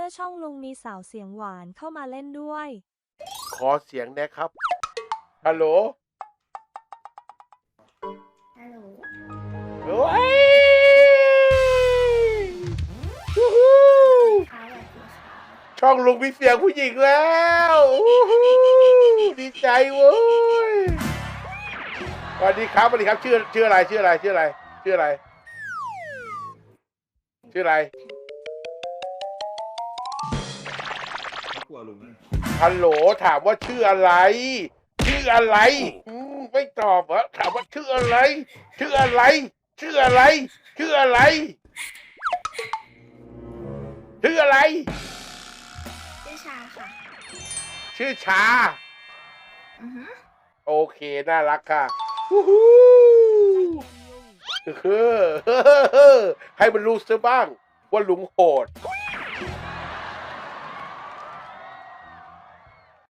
มื่อช่องลุงมีสาวเสียงหวานเข้ามาเล่นด้วย ขอเสียงแนะครับ ฮัลโหลฮัลโหลโอ้ยวู้ฮู้ค่ะสวัสดีค่ะช่องลุงมีเสียงผู้หญิงแล้ววู้ฮู้ดีใจเว้ยสวัสดีครับสวัสดีครับ ชื่อ ชื่ออะไร ชื่ออะไร ชื่ออะไร ชื่ออะไร ชื่ออะไร กลัวลุงนะฮัลโหลถามว่าชื่ออะไร ชื่ออะไร อืมไม่ตอบเหรอถามว่าชื่ออะไร ชื่ออะไร ชื่ออะไร ชื่ออะไรชื่ออะไร ชื่อชาค่ะ ชื่อชา อือฮึโอเคน่ารักค่ะวู้ฮู้เฮ้อให้มันรู้ซะบ้าง ว่าลุงโหด